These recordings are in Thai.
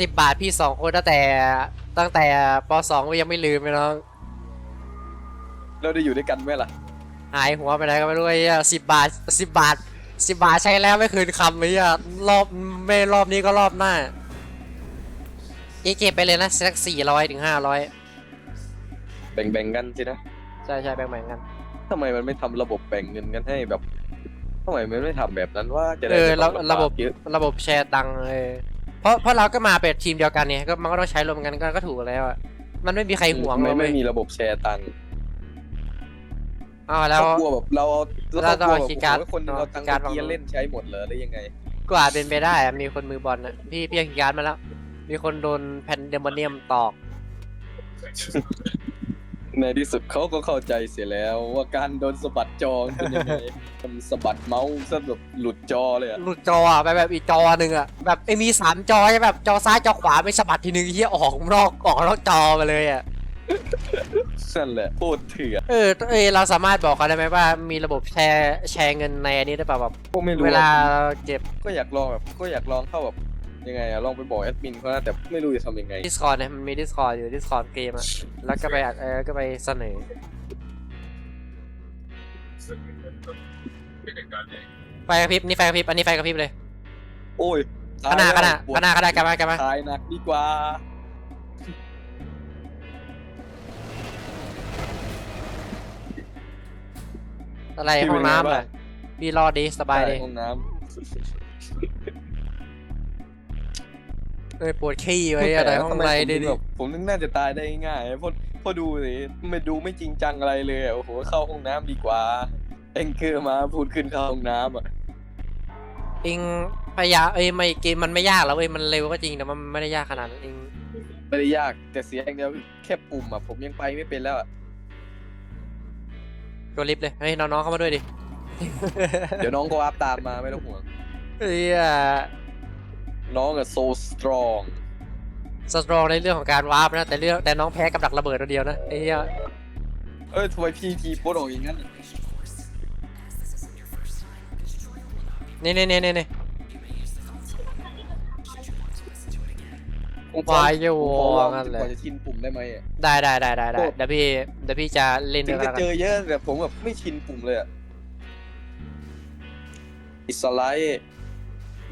สิบบาทพี่สองคนตั้งแต่ตั้งแต่ปสองก็ยังไม่ลืมเลยน้อง เราได้อยู่ด้วยกันไหมล่ะ หายหัวไปไหนก็ไม่รู้ไอ้เหี้ยสิบบาทสิบบาทสิบบาทใช้แล้วไม่คืนคำไอ้เหี้ยรอบไม่รอบนี้ก็รอบหน้าเอ๊ะเก็บไปเลยนะสักสี่ร้อยถึงห้าร้อยแบ่งๆกันสินะ ใช่ใช่แบ่งแบ่งๆกันทำไมมันไม่ทำระบบแบ่งเงินกันให้แบบทำไมมันไม่ทำแบบนั้นว่าจะได้เออไม่ระต้องลำระบบากเยอะระบบแชร์ตังค์เออ เพราะเพราะเราก็มาเป็นทีมเดียวกันเนี่ยก็มันก็ต้องใช้รวมกันก็ก็ถูกแล้วอะมันไม่มีใครห่วงไม่เราเลไม่ยมีระบบแชร์ตังค์อ๋อแล้วเขากลัวแบบเราเอาเราต้องเอากลัวคีย์การ์ดแบบโอ้โหคนหนึงเอาตังค์คีย์การ์ดไปเกียวางร์เล่นใช้หมดเหรอหรือยังไงกว่าเป็นไปได้อะมีคนมือบอลนะพี่พี่ยังการดมาแล้ว มีคนโดนแผ่นเดมเนียมตอก ในที่สุดเขาก็เข้าใจเสียแล้วว่าการโดนสะบัดจอเป็นยังไงมันสะบัดเมาส์ซะแบบหลุดจอเลยอะหลุดจออะไปแบบอีกจอหนึ่งอะแบบไอ้มีสามจอใช่แบบจอซ้ายจอขวาไม่สะบัดทีนึงเฮียออกนอกออกนอกจอไปเลยอะนั่นแหละโคตรเถื่อนเออเออเราสามารถบอกเขาได้ไหมว่ามีระบบแชร์แชร์เงินในอันนี้ได้ป่ะแบบพวกไม่รู้เวลาอะเก็บก็อยากลองแบบก็อยากลองเข้าแบบ ยังไงอะลองไปบอกแอดมินเขานะแต่ไม่รู้จะทำยังไง Discord เนี่ยมันมี Discord อยู่ Discord เกมอะแล้วก็ไปอัดเออก็ไปเสนอไฟกระพริบนี่ไฟกระพริบอันนี้ไฟกระพริบเลยโอ้ยขนาดขนาดปวขนาดขนาดกลับมากลับมา ตายหนักดีกว่า อะไรห้องน้ำอะพี่รอดดีสบายดีห้องน้ เอ้ยปวดขี้ำไว้อะไรห้องไรทำมดิผมดิแบบผมนึกน่าจะตายได้ง่ายเพราะเพราะดูสิไม่ดูไม่จริงจังอะไรเลยอะโอ้โหเข้าห้องน้ำดีกว่าเอ็งคือมาพูดขึ้นเข้าห้องน้ำอะเองพยายามเอ้ยไม่เกมมันไม่ยากแล้วเว้ยมันเร็วก็จริงแต่มันไม่ได้ยากขนาดนั้นเองไม่ได้ยากแต่เสียอย่างเดียวแค่ปุ่มอะผมยังไปไม่เป็นแล้วอะกดลิฟต์เลยเฮ้ยน้องๆเข้ามาด้วยดิเดี๋ยวน้องก็อัพตามมาไม่ต้องห่วงเฮ้ย น้องอะ so strong สตรองในเรื่องของการวาร์ปนะ แต่เรื่องแต่น้องแพ้กับดักระเบิดตัวเดียวนะไอ้เหี้ยเอ้ยทำไมพี่ทีโพสต์ออกอย่างนั้นอะนี่นี่นี่นี่นี่ ผมวายอยู่ผมขอลองงั้นเลยกว่าจะชินปุ่มได้ไหมอะได้ได้ได้ได้ได้โอ้เดี๋ยวพี่เดี๋ยวพี่จะเล่นถึด้วยงกัจะนเจอเยอะแต่ผมแบบไม่ชินปุ่มเลยอะอิสไลด์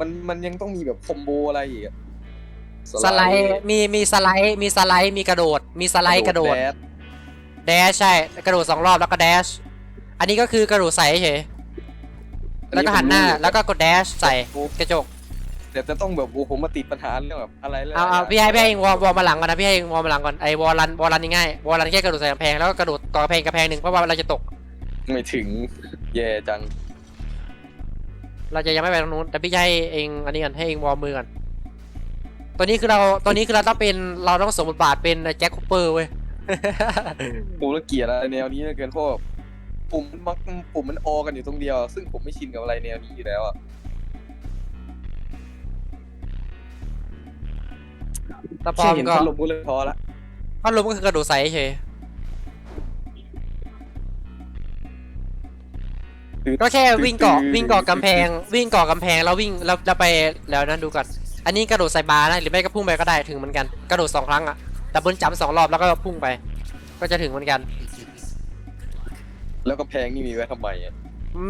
มันมันยังต้องมีแบบคอมโบอะไรอีกอะสไลด์มีมีสไลด์มีสไลด์มีกระโดด มีสไลด์กระโดดแดชแดชใช่กระโดดสองรอบแล้วก็แดชอันนี้ก็คือกระโดดใส่เฉยแล้วก็หันหน้าแล้วก็กดแดชใส่กระจกแต่จะต้องแบบโอ้ผมมาติดปัญหาเรื่องแบบอะไรแล้วเอาเอาพี่ให้พี่ให้เองวอลวอลมาหลังก่อนนะพี่ให้เองวอลมาหลังก่อนไอ้วอลลันวอลลันนี่ง่ายวอลลันแค่กระโดดใส่กำแพงแล้วก็กระโดดก่อกำแพงกำแพงหนึ่งเพราะว่าเราจะตกไม่ถึงแย่จัง เราจะยังไม่ไปตรงนู้นแต่พี่จะให้เองอันนี้ก่อนให้เองวอลมือก่อนตัวนี้คือเราตัวนี้คือเราต้องเป็นเราต้องสวมบทบาทเป็นแจ็คคูเปอร์เว้ยผมละเกียดอะไรแนวนี้เหลือเกินเพราะแบบปุ่มมันมักปุ่มมันออกันอยู่ตรงเดียว ซึ่งผมไม่ชินกับอะไรแนวนี้อยู่แล้วอะถ้าพร้แค่อมเห็นก็พัดลมก็เลยพอละพัดลมก็คือกระโดดใส่เฉย ก็แค่วิ่งเกาะวิ่งเกาะกำแพง วิ่งเกาะกำแพงแล้ววิ่งแล้วแล้วไปแล้วนั้นดูก่อนอันนี้กระโดดใส่บาร์นะหรือไม่ก็พุ่งไปก็ได้ถึงเหมือนกันกระโดดสองครั้งอะดับเบิลจัมป์สองรอบแล้วก็พุ่งไป ก็จะถึงเหมือนกัน แล้วก็แพงนี่มีไว้ทำไมอะ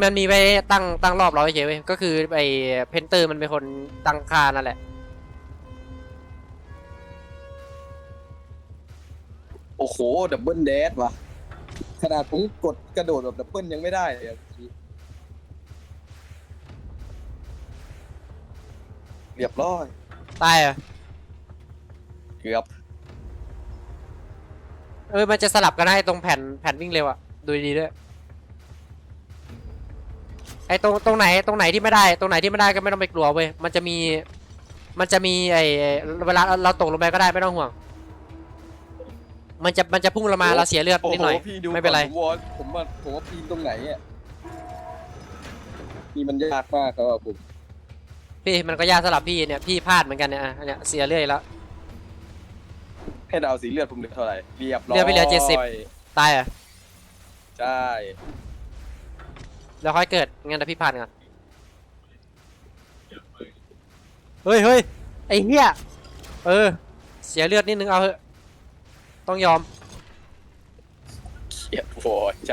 มันมีไว้ตั้งตั้งรอบเราเฉยๆเว้ยก็คือไอ้เพนเตอร์มันเป็นคนตั้งค่านั่นแหละ โอ้โหดับเบิลแดดว่ะขนาดผมกดกระโดดแบบดับเบิลยังไม่ได้เลยอะ เรียบร้อย ตายเหรอะเกือบ เออมันจะสลับกันได้ตรงแผ่นแผ่นวิ่งเร็วอะดูดีๆด้วย ไอ้ตรงตรงไหนตรงไหนที่ไม่ได้ ตรงไหนที่ไม่ได้ก็ไม่ต้องไปกลัวเว้ย มันจะมี มันจะมีไอ้เวลาเราตกลงไปก็ได้ไม่ต้องห่วง มันจะมันจะพุ่งลงมาเราเสียเลือดโอ้นิดโหหน่อยพี่ดูไม่เป็นไร ก่อผมว่าผมว่าผมว่าปีนตรงไหนอะนี่มันยากมากครับผม พี่มันก็ยากสำหรับพี่เนี่ยพี่พลาดเหมือนกันเนี่ยอะเนี่ยเสียเลือดอีกแล้ว ให้ดาวสีเลือดผมเหลือเท่าไหร่เรียบร้อยเลือดไปเหลือ70 ตายเหรอะใช่แล้วค่อยเกิดงั้นเดี๋ยวพี่ผ่านก่อนเฮ้ยเฮ้ยไอ้เหี้ยเออ เสียเลือดนิดนึงเอาเถอะต้องยอม เกลียดวอจ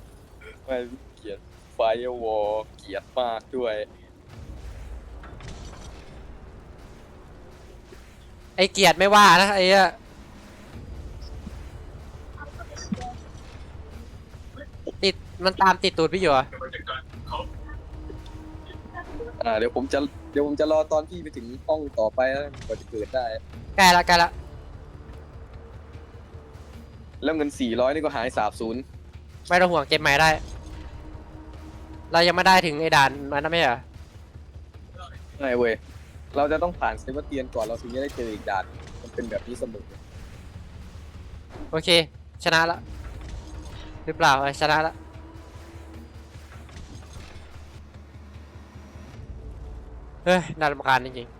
ำไม่เกลียดไฟวอเกลียดมากด้วย ไอเกียรติไม่ว่านะไอ้เหี้ยติดมันตามติดตูดพี่อยู่เหรอะอ่าเดี๋ยวผมจะเดี๋ยวผมจะรอตอนพี่ไปถึงห้องต่อไปแล้วกว่าจะเกิดได้ ใกล้ละใกล้ละแล้วเงิน 400 นี่ก็หายสาบศูนย์ไม่ต้องห่วงเก็บใหม่ได้ เรายังไม่ได้ถึงไอ้ด่านมันนะไม่ใช่เหรอไม่เว้ย เราจะต้องผ่านเซเบาสเตียนก่อนเราถึงจะได้เจออีกด่าน มันเป็นแบบนี้เสมอโอเค ชนะละหรือเปล่าเออชนะละเฮ้ยน่ารำคาญจริงๆ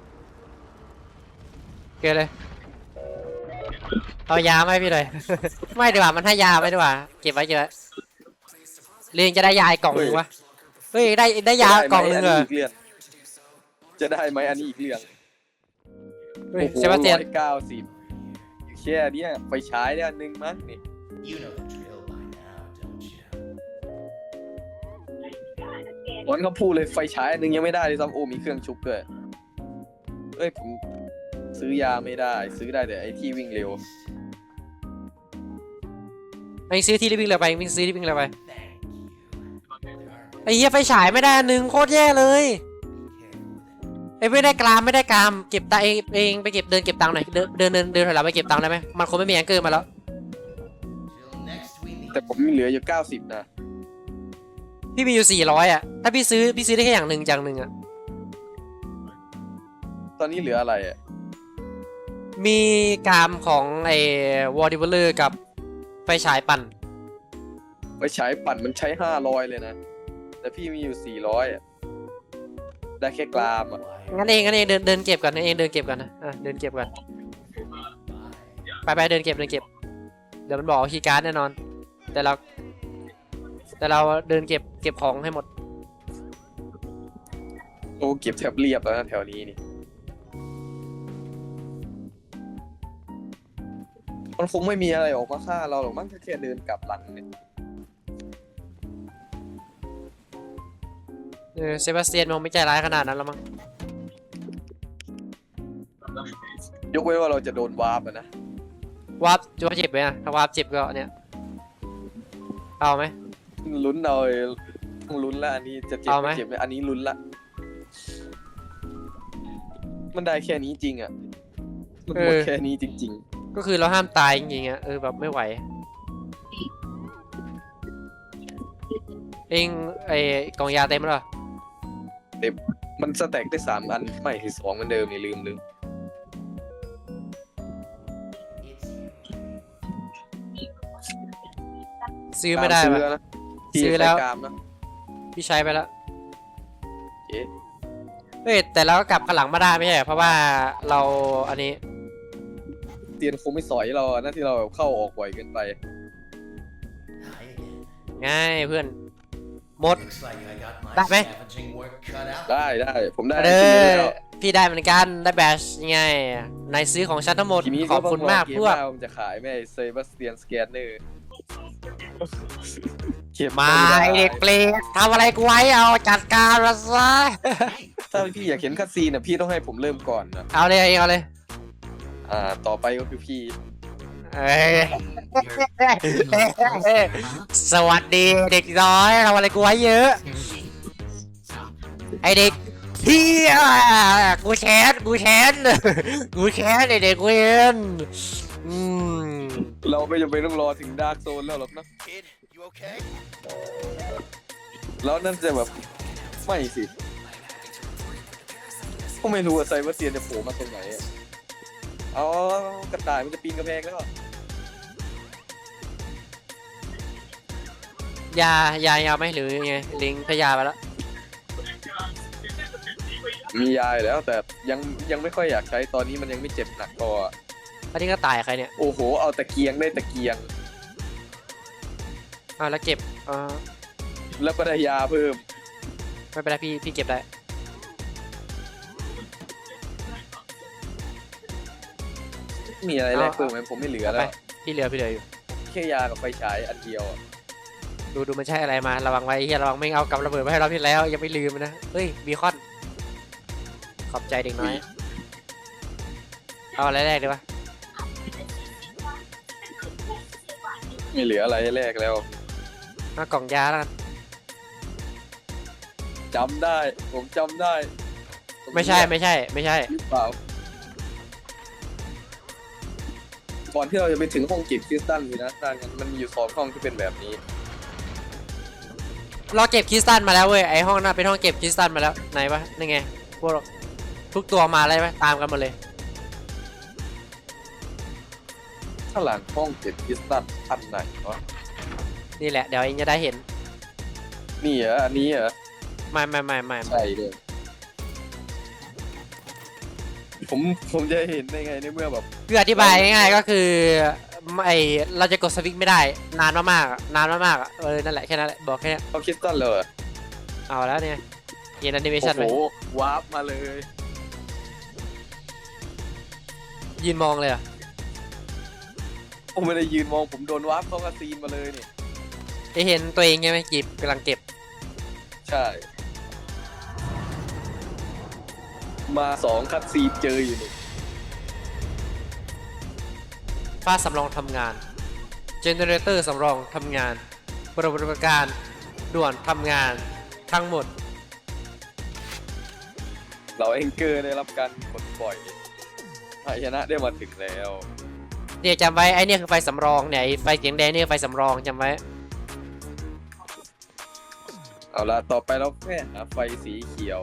เกลียดเลยเอายาไหมาให้พี่เลย ไม่ดีกว่ามันให้ยาไปดีกว่าเก็บไว้เยอะเรียงจะได้ยาอีกกล่องหนึงวะเฮ้ยได้ได้ยากล่องหนึงเหรอ จะได้ไหมอันนี้อีกเรื่องเฮ้ยโอ้โหเซบาสเตียนร้อยเก้าสิบแค่เนี้ยไฟฉายเนี่ยอันหนึงมั้งนี่ You know the drill by now, don't you? วันเขาพูดเลยไฟฉายอันหนึงยังไม่ได้เลยซ้ำโอ้มีเครื่องชุบด้วยเอ้ยผมซื้อยาไม่ได้ ซื้อได้แต่ไอ้ที่วิ่งเร็ว ไปซื้อที่รีบวิ่งเร็วไปวิ่งซื้อที่วิ่งเร็วไป Thank you. There are ไอ้เหี้ยไฟฉายไม่ได้อันหนึ่งโคตรแย่เลย care with it. ไอ้ไม่ได้กรามไม่ได้กรามเก็บตังค์เองเองไปเก็บเดินเก็บตังค์หน่อยเดินเดินเดินเดินถอยหลังไปเก็บตังค์ได้ไหมมันคงไม่มีแองเกอร์มาแล้ว Till next we meet. แต่ผมมีเหลืออยู่เก้าสิบนะพี่มีอยู่สี่ร้อยอะถ้าพี่ซื้อพี่ซื้อได้แค่อย่างหนึ่งอย่างหนึ่งอะตอนนี้เหลืออะไรอะมีกรามของไอ้วอร์ดิเวลเลอร์กับไฟฉายปั่นไฟฉายปั่นมันใช้ห้าร้อยเลยนะ แต่พี่มีอยู่สี่ร้อยอะ ได้แค่กรามอะ Why, งั้นเองงั้นเองเดินเดินเก็บกันเองเดินเก็บกันนะอะเดินเก็บกัน bye. ไปไปเดินเก็บเดินเก็บ เดี๋ยวมันบอกคีย์การ์ดแน่นอน แต่เราแต่เราเดินเก็บเก็บของให้หมดโอ้เก็บแทบเรียบแล้วนะแถวนี้นี่มันคงไม่มีอะไรออกมาฆ่าเราหรอกมั้งแค่แค่เดินกลับหลังเนี่ย เออเซบาสเตียนมันไม่ใจร้ายขนาดนั้นแล้วมั้งยกเว้นว่าเราจะโดนวาร์ปอะนะวาร์ปวาร์ปเจ็บไหมอะถ้าวาร์ปเจ็บก็เนี่ยเอาไหม ลุ้นเอาเลยต้องลุ้นละอันนี้จะเจ็บเอาไหม ไม่เจ็บไหมอันนี้ลุ้นละ มันได้แค่นี้จริงอะมันหมดแค่นี้จริง ก็คือเราห้ามตายจริงๆอะเออแบบไม่ไหว เองไอ้กล่องยาเต็มแล้วเหรอ ๆมันสแต็กได้สามอัน ไม่คือสองเหมือนเดิมนี่ลืมลืม It's you. ซื้อไม่ได้ซื้ปะอนะที่ซื้อแล้วใช้กรามนะพี่ใช้ไปแล้ว เอ๊ะเฮ้ยแต่เราก็กลับข้างหลังมาได้ไม่ใช่เหรอเพราะว่าเราอันนี้เตียนคงไม่สอยเราอะนะที่เราแบบเข้าออกบ่อยเกินไป Hi again. ง่ายเพื่อน หมด Looks like I got my That way. scavenging work cut out. ได้ได้ผมได้เด้ทีนี้อแล้วพี่ได้เหมือนกันได้แบชยังไงนายซื้อของฉันทั้งหมด ทีนี้ขอบคุณมากเกพวกหน้มันจะขายไหม่เซบาสเตียนสแกนเนอร์เก็บมาไได้ไอเด็กเปรตทำอะไรกูไว้เอาจัดการมาซะถ้าพี่อยากเห็นคัดซีนอะพี่ต้องให้ผมเริ่มก่อนนะเอาเลยเอาเลย อ่า ต่อไปก็คือพี่ เอ้ย You're สวัสดีเด็กน้อยทำอะไรกูไว้เยอะ ไอเด็กเฮียกูแชทกูแชทกูแชทไอเด็กเวนอืมเราไม่จำเป็นต้องรอถึงดาร์กโซนแล้วหรอกนะ Kid, you okay? แล้วนั่นจะแบบไม่สิก็ไม่รู้ว่าไซเบอร์เซียนจะโผล่มาตรงไหนอะ อ๋อกระต่ายมันจะปีนกระแพงแล้ว ยายายาไหมหรือยังไงลิงพยาไปแล้วมียายแล้วแต่ยังยังไม่ค่อยอยากใช้ตอนนี้มันยังไม่เจ็บหนักพออะอันนี้ก็ตายใครเนี่ยโอ้โห เอาตะเกียงได้ตะเกียงอ่าแล้วเก็บอ่าแล้วก็ได้ยาเพิ่มไม่เป็นไรพี่พี่เก็บได้ มีอะไรแลกเอาเพิ่มไหมผมไม่เหลือเอาแล้ไปวพี่เหลือพี่เหลืออยู่แค่ยากับไฟฉายอันเดียวอะดูดูมันใช่อะไรมาระวังไว้เฮียระวังไม่เอากับระเบิดมาให้เราพี่แล้วยังไม่ลืมนะเฮ้ยบีคอนขอบใจเด็กน้อยเอาอะไรแรกดีวะไม่เหลืออะไรให้แลกแล้วเอากล่องยาแล้วกันจำได้ ผมจำได้ไม่ใช่ไม่ใช่ ไม่ใช่ หรือเปล่า ก่อนที่เราจะไปถึงห้องเก็บคริสตัลนี่นะด้านนั้นมันมีอยู่สองห้องที่เป็นแบบนี้ เราเก็บคริสตัลมาแล้วเว้ยไอห้องนั้นเป็นห้องเก็บคริสตัลมาแล้วไหนวะนี่ไงพวกเราทุกตัวมาเลยไหมตามกันหมาเลยข้างหลังห้องเก็บคริสตัลอันไหนวะนี่แหละเดี๋ยวเองจะได้เห็นนี่เหรออันนี้เหรอไม่ไม่ไม่ไม่ไม่ใช่เลยผมผมจะเห็นได้ไงในเมื่อแบบ คืออธิบายง่ายๆก็คือไอเราจะกดสวิตช์ไม่ได้ นานมากๆอะนานมากๆอะเออนั่นแหละแค่นั้นแหละบอกแค่นี้เอาคริสตัลเลยเหรอเอาแล้วเนี่ยเห็นแอนิเมโอ้ชันไหโหมวาร์ปมาเลยยืนมองเลยเหรอะผมไม่ได้ยืนมองผมโดนวาร์ปเข้ามาซีนมาเลยนี่จะเห็นตัวเองใช่ไหมหยิบกำลังเก็บใช่ มาสองคัดซีนเจออยู่นี่ ฟ้าสำรองทำงาน เจเนเรเตอร์สำรองทำงาน ปฏิบัติการด่วนทำงานทั้งหมด เราเองเกอร์ได้รับการกดปล่อยพายนะได้มาถึงแล้วเดี๋ยวจำไว้ไอเนี่ยคือไฟสำรองเนี่ยไอ้ไฟเสียงแดงเนี่ยไฟสำรองจำไว้ เอาละต่อไปเราแค่หาไฟสีเขียว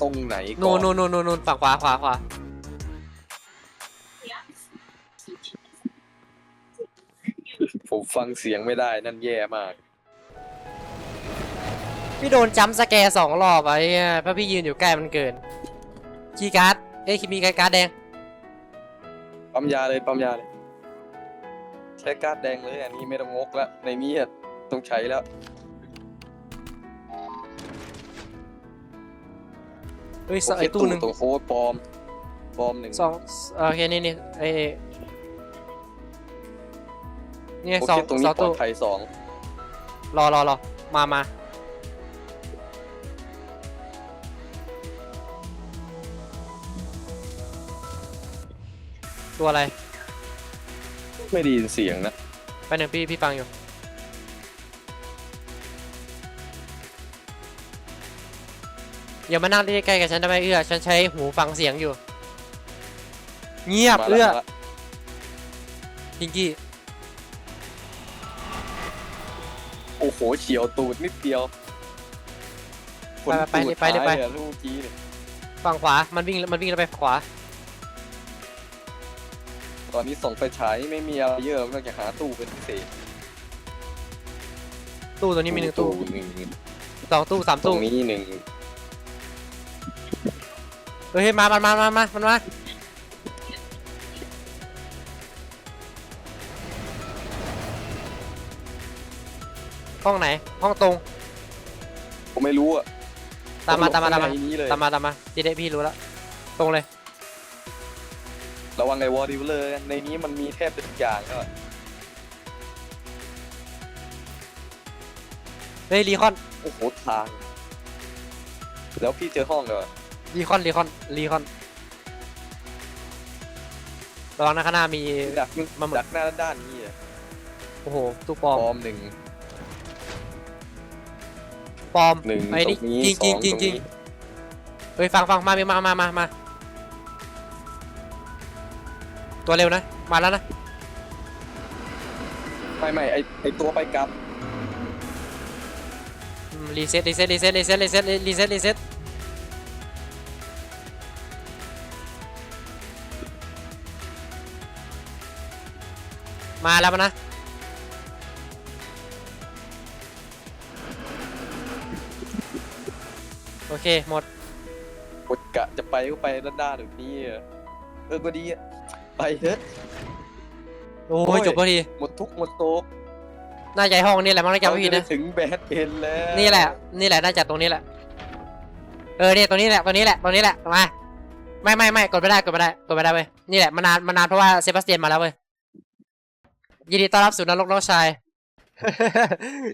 ตรงไหนก่นู่อนนนู่นนู่นนู่นนู่นฝั่งขวาขวาขวา ผมฟังเสียงไม่ได้นั่นแย่มาก พี่โดนจัมป์สแกร์สองรอบอะไอ้เหี้ยเพราะพี่ยืนอยู่ใกล้มันเกินคีย์การ์ดเอ้ยมีการ์ดแดง ปั๊มยาเลยปั๊มยาเลย ใช้การ์ดแดงเลยอันนี้ไม่ต้องงกละในนี้อะต้องใช้แล้วเฮ้ยสโอเคไอตู้หนึ่งตัวโค้ดปลอมปลอมหนึ่งสองโอเคนี่นี่ไอ นี่ไงโอสองเคตรงสนี้องปลอตู้ดภัยสองรอรอรอมามาตัวอะไรไม่ได้ยินเสียงนะไปหนึ่งพี่พี่ฟังอยู่ อย่ามานั่งใกล้ๆกับฉันได้ไหมเอื้อ ฉันใช้หูฟังเสียงอยู่ เงียบมาละเอื้อมาละพิงกี้ เฉียวตูดนิดเดียวไปไปไปเลยไปเลยไปขนตูดหายอะลูกเมื่อกี้เนี่ยฝั่งขวา มันวิ่งมันวิ่งแล้วไปขวา ตอนนี้ส่องไฟฉายไม่มีอะไรเยอะนอกจากหาตู้เป็นพิเศษตู้ตัวนี้มีหนึ่งตู้หนึ่งสองตู้สามตรตู้งนี้หนึ่งเฮ้ยมามามามามามันมา ห้องไหน ห้องตรง ผมไม่รู้อะตามมาตามมาตามมาในนี้เลยตามมาตามมาจีเดพี่รู้แล้ว ตรงเลย ระวังไอ้วอร์ดิวเลอร์ในนี้มันมีแทบจะทุกอย่างแล้วอะเฮ้ยรีคอนโอ้โหทาง แล้วพี่เจอห้องเลยวะรีคอนรีคอนรีคอนระวังนะข้างหน้ามี ดักมาหมด ดักหน้าด้านนี้อะโอ้โหตู้ปลอมปลอมหนึ่ง ปลอมหนึ่งไอ้ตรนี่งนี้จริงสจริองงจริงจริงตรงนี้เฮ้ยฟังฟังมามามามามาตัวเร็วนะ มาแล้วนะไม่ไม่ไอไอตัวไปกลับรีเซ็ตรีเซ็ตรีเซ็ตรีเซ็ตรีเซ็ตรีเซ็ตรีเซ็ตมาแล้วมานะ โอเค หมดกดกะจะไปก็ไปด้านด้านแบบนี้อะเออก็ดีอะไปเถอะ โอ้โอ้ย ย จบพอดี หมดทุกข์หมดโศกน่าจะห้องนี่แหละมั้งน่าจะเราไม่ผิดจะได้นะถึงแบดเอ็นแล้วนี่แหละ นี่แหละ น่าจะตรงนี้แหละ เออเนี่ยตรงนี้แหละตรงนี้แหละตรงนี้แหละ มา ไม่ไม่ไม่กดไม่ได้ กดไม่ได้ กดไม่ได้เว้ย นี่แหละมานานมานานเพราะว่าเซบาสเตียนมาแล้วเว้ย ยินดีต้อนรับสู่นรกน้องชาย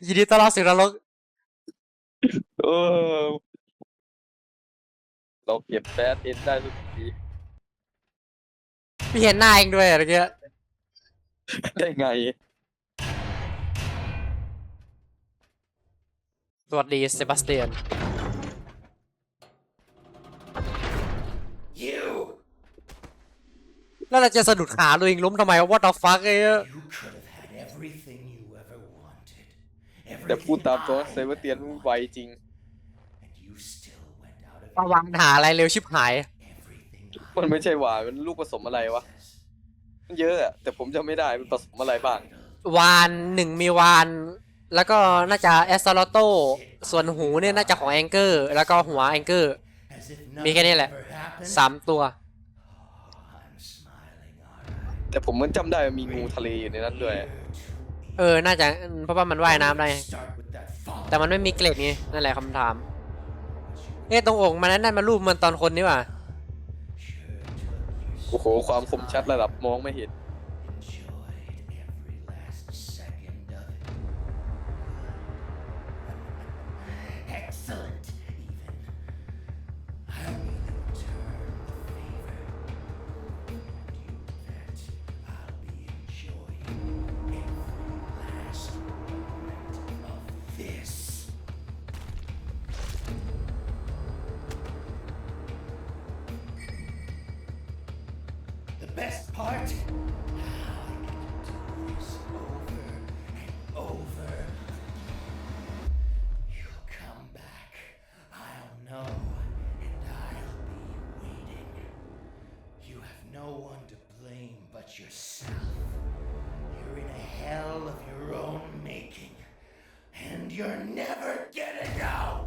ยินดีต้อนรับสู่นรก เออ เราเก็บแบดเอ็นได้ทุกทีพี่เห็นหน้าเองด้วยอะไรเงี้ยได้ไง สวัสดีเซบาสเตียน You! แล้วเราจะสะดุดขาตัวเองล้มทำไมวะ what the fuck ไอ้เหี้ย You could have had everything you ever wanted. แต่ Everything พูดตามตรง I เซเบอร์เตียนมันไวจริง ระวังหาอะไรเร็วชิบหาย everything มันไม่ใช่หวานมันลูกผสมอะไรวะมันเยอะอะแต่ผมจำไม่ได้มันผสมอะไรบ้าง วานหนึ่งมีวาน แล้วก็น่าจะแอสซาโลโตส่วนหูเนี่ยน่าจะของแองเกอร์ แล้วก็หัวแองเกอร์ As if มีแค่นี้ nothing แหละ ever happened. สามตัว I'm smiling, alright. แต่ผมมันจำได้ว่ามีงูทะเลอยู่ในนั้นด้วย เออ น่าจะเพราะว่ามันว่ายน้ำได้ Start with that follow. แต่มันไม่มีเกล็ดไงนั่นแหละคำถาม เอ๊ะตรงอกมันนั่นมันรูปมันตอนคนนี่หว่า โอ้โห ความคมชัดระดับมองไม่เห็น one to blame but yourself. You're in a hell of your own making, and you're never getting out.